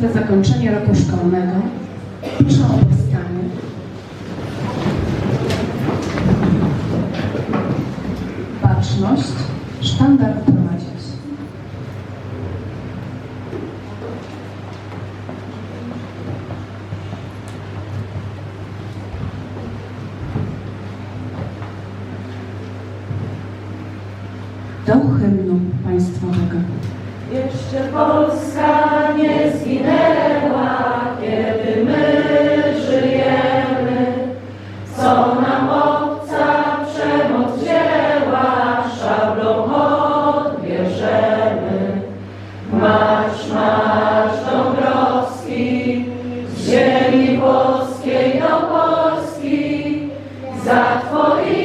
uroczyste zakończenie roku szkolnego. Proszę o powstanie. Baczność, sztandar prowadzić. Do hymnu państwowego. Jeszcze Polska nie zginęła, kiedy my żyjemy. Co nam obca przemoc wzięła, szablą odbierzemy. Marsz, marsz Dąbrowski, z ziemi włoskiej do Polski, za Twoim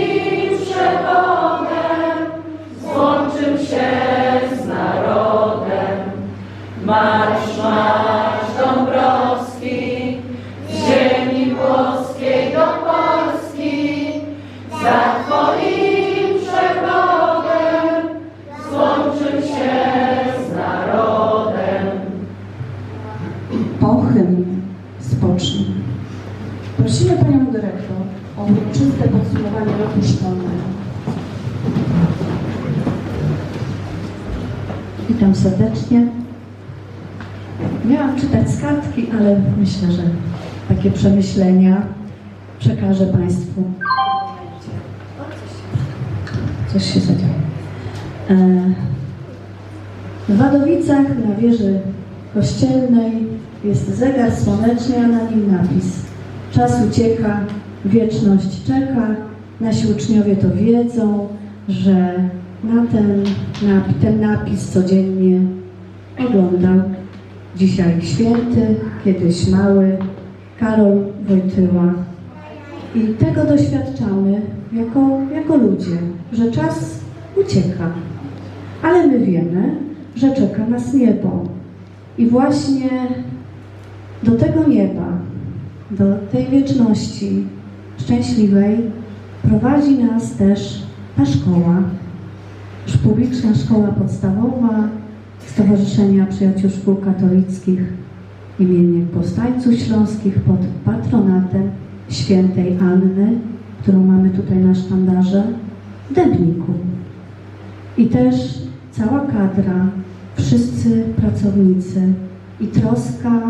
Prosimy Panią Dyrektor o uroczyste podsumowanie roku szkolnego. Witam serdecznie. Miałam czytać z kartki, ale myślę, że takie przemyślenia przekażę Państwu. Coś się zadziało. E, W Wadowicach na wieży kościelnej jest zegar słoneczny, a na nim napis. Czas ucieka, wieczność czeka. Nasi uczniowie to wiedzą, że na ten, na ten napis codziennie oglądał dzisiaj święty, kiedyś mały Karol Wojtyła. I tego doświadczamy jako, jako ludzie, że czas ucieka. Ale my wiemy, że czeka nas niebo. I właśnie do tego nieba, do tej wieczności szczęśliwej prowadzi nas też ta szkoła, publiczna szkoła podstawowa Stowarzyszenia Przyjaciół Szkół Katolickich imieniem Powstańców Śląskich pod patronatem świętej Anny, którą mamy tutaj na sztandarze, w Dębniku. I też cała kadra, wszyscy pracownicy i troska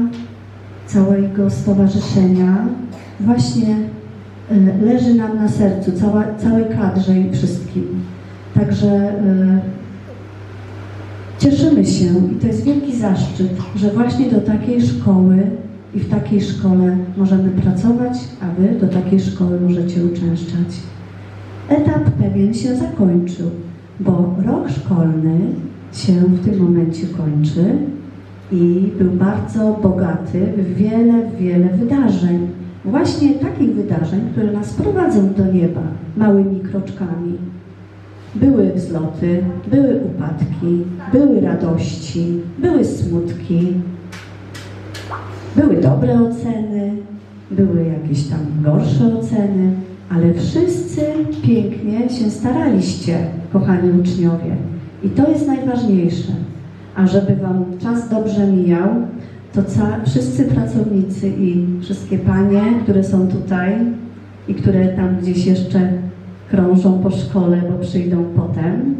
całego stowarzyszenia właśnie e, leży nam na sercu, cała, całej kadrze i wszystkim. Także e, cieszymy się i to jest wielki zaszczyt, że właśnie do takiej szkoły i w takiej szkole możemy pracować, a Wy do takiej szkoły możecie uczęszczać. Etap pewien się zakończył, bo rok szkolny się w tym momencie kończy i był bardzo bogaty w wiele, wiele wydarzeń. Właśnie takich wydarzeń, które nas prowadzą do nieba małymi kroczkami. Były wzloty, były upadki, były radości, były smutki, były dobre oceny, były jakieś tam gorsze oceny, ale wszyscy pięknie się staraliście, kochani uczniowie. I to jest najważniejsze. A żeby Wam czas dobrze mijał, to wszyscy pracownicy i wszystkie panie, które są tutaj i które tam gdzieś jeszcze krążą po szkole, bo przyjdą potem,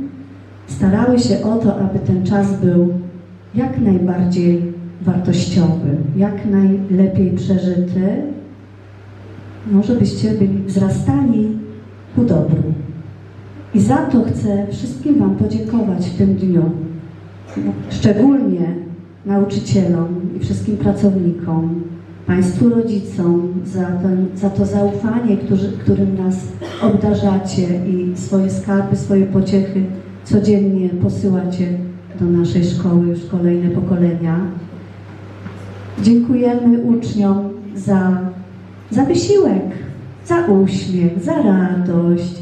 starały się o to, aby ten czas był jak najbardziej wartościowy, jak najlepiej przeżyty, no żebyście byli wzrastali ku dobru. I za to chcę wszystkim Wam podziękować w tym dniu, szczególnie nauczycielom i wszystkim pracownikom, Państwu rodzicom za to, za to zaufanie, którzy, którym nas obdarzacie i swoje skarby, swoje pociechy codziennie posyłacie do naszej szkoły już kolejne pokolenia. Dziękujemy uczniom za, za wysiłek, za uśmiech, za radość,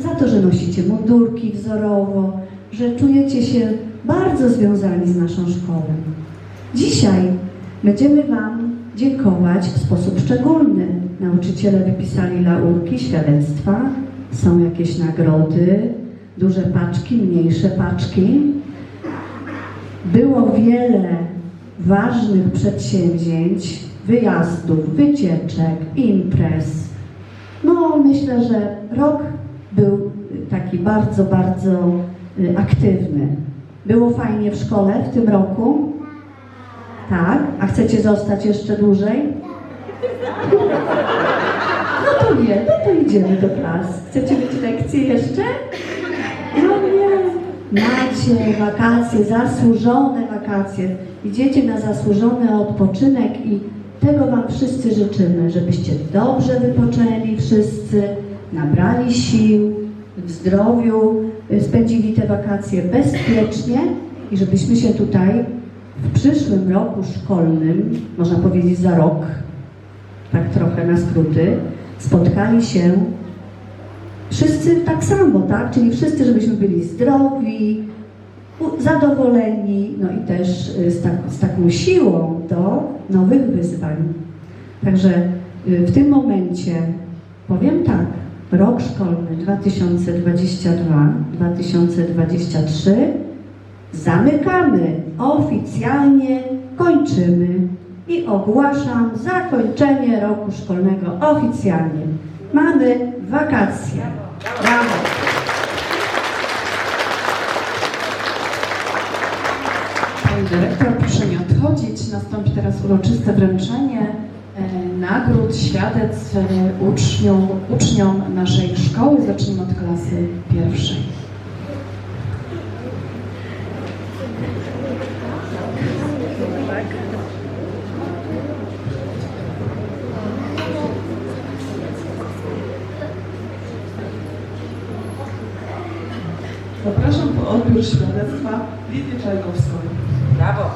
za to, że nosicie mundurki wzorowo, że czujecie się bardzo związani z naszą szkołą. Dzisiaj będziemy Wam dziękować w sposób szczególny. Nauczyciele wypisali laurki, świadectwa, są jakieś nagrody, duże paczki, mniejsze paczki. Było wiele ważnych przedsięwzięć, wyjazdów, wycieczek, imprez. No, myślę, że rok był taki bardzo, bardzo y, aktywny. Było fajnie w szkole w tym roku? Tak? A chcecie zostać jeszcze dłużej? No to nie, no to idziemy do klas. Chcecie mieć lekcje jeszcze? No nie. Macie wakacje, zasłużone wakacje. Idziecie na zasłużony odpoczynek i tego Wam wszyscy życzymy, żebyście dobrze wypoczęli wszyscy, nabrali sił, w zdrowiu, spędzili te wakacje bezpiecznie i żebyśmy się tutaj w przyszłym roku szkolnym, można powiedzieć za rok, tak trochę na skróty, spotkali się wszyscy tak samo, tak? Czyli wszyscy, żebyśmy byli zdrowi, zadowoleni, no i też y, z, tak, z taką siłą do nowych wyzwań. Także y, w tym momencie powiem tak, rok szkolny 2022-2023 zamykamy, oficjalnie kończymy i ogłaszam zakończenie roku szkolnego oficjalnie. Mamy wakacje. Brawo. Pani dyrektor, proszę nie odchodzić. Nastąpi teraz uroczyste wręczenie nagród, świadectw e, uczniom, uczniom naszej szkoły. Zacznijmy od klasy pierwszej. Zapraszam po odbiór świadectwa Lidię Czajkowską. Brawo.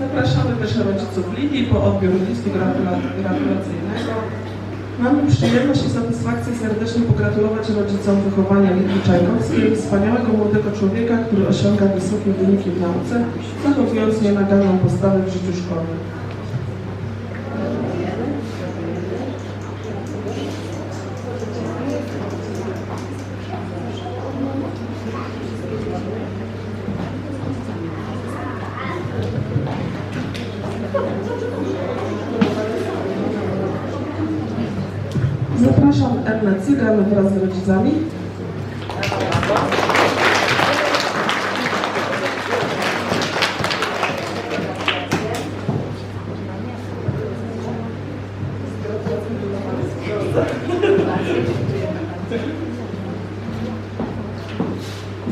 Zapraszamy też Lidii po odbiór listu gratula- gratulacyjnego. Mamy przyjemność i satysfakcję serdecznie pogratulować rodzicom wychowania Lidii Czajkowskiej, wspaniałego młodego człowieka, który osiąga wysokie wyniki w nauce, zachowując nienaganną postawę w życiu szkolnym. Zapraszam Ernę Cygan wraz z rodzicami.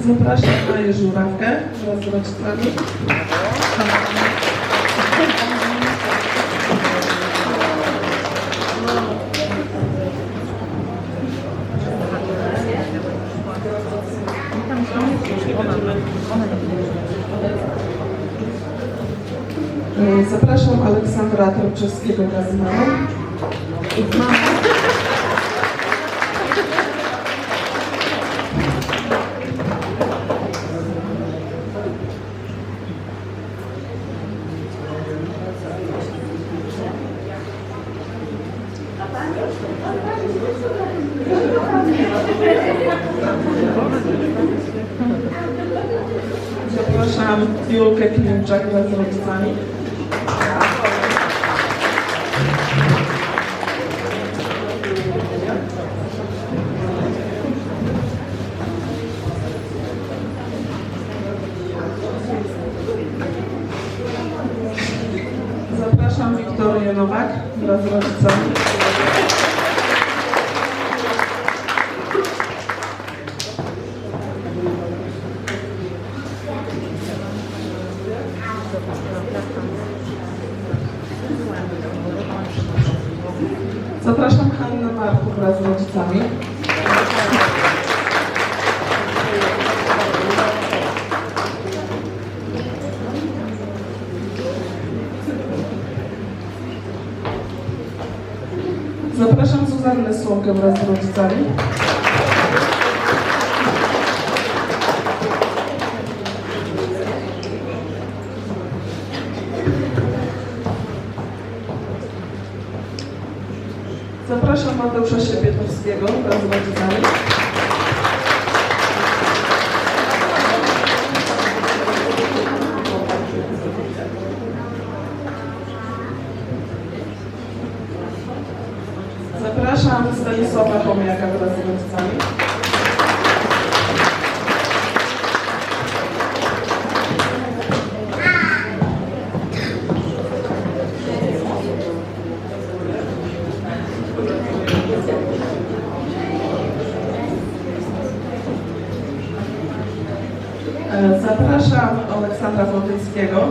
Zapraszam Maję Żurawkę wraz z rodzicami. Zapraszam Aleksandra Torczewskiego wraz z mamą. Zapraszam Klimczak wraz z rodzicami. Zapraszam Wiktorię Nowak wraz z rodzicami. Zapraszam Hannę Marku wraz z rodzicami. Zapraszam Zuzannę Słomkę wraz z rodzicami. Mateusza Sierpietowskiego, bardzo bardzo znany. Zapraszam Stanisława Homiaka wraz z rodzicami. Fontyńskiego.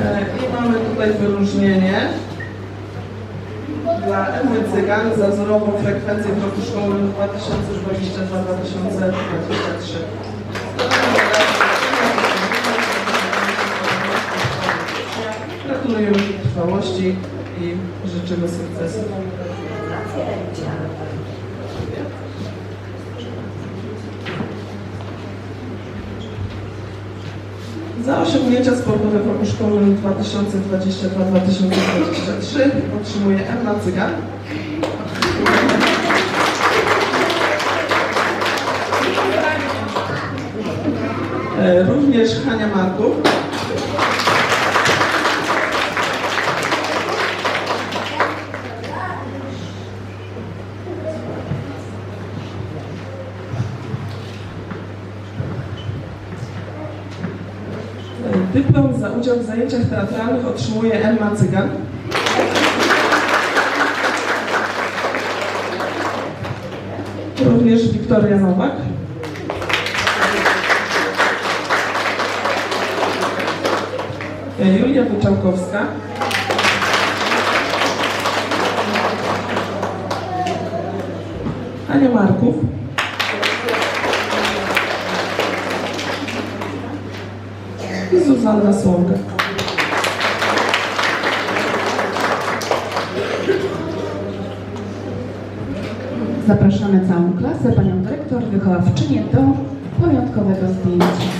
E, I mamy tutaj wyróżnienie dla Ewy Cygan za wzorową frekwencję w roku szkolnym 2022-2023. Gratuluję trwałości i życzymy sukcesu. Za osiągnięcia sportowe w roku szkolnym 2022-2023 otrzymuje Emma Cygan. E, Również Hania Marków. Dyplom za udział w zajęciach teatralnych otrzymuje Emma Cygan. Również Wiktoria Nowak. Julia Wyczałkowska. Ania Marków. I Zuzanna. Zapraszamy całą klasę, panią dyrektor, wychowawczynię do pamiątkowego zdjęcia.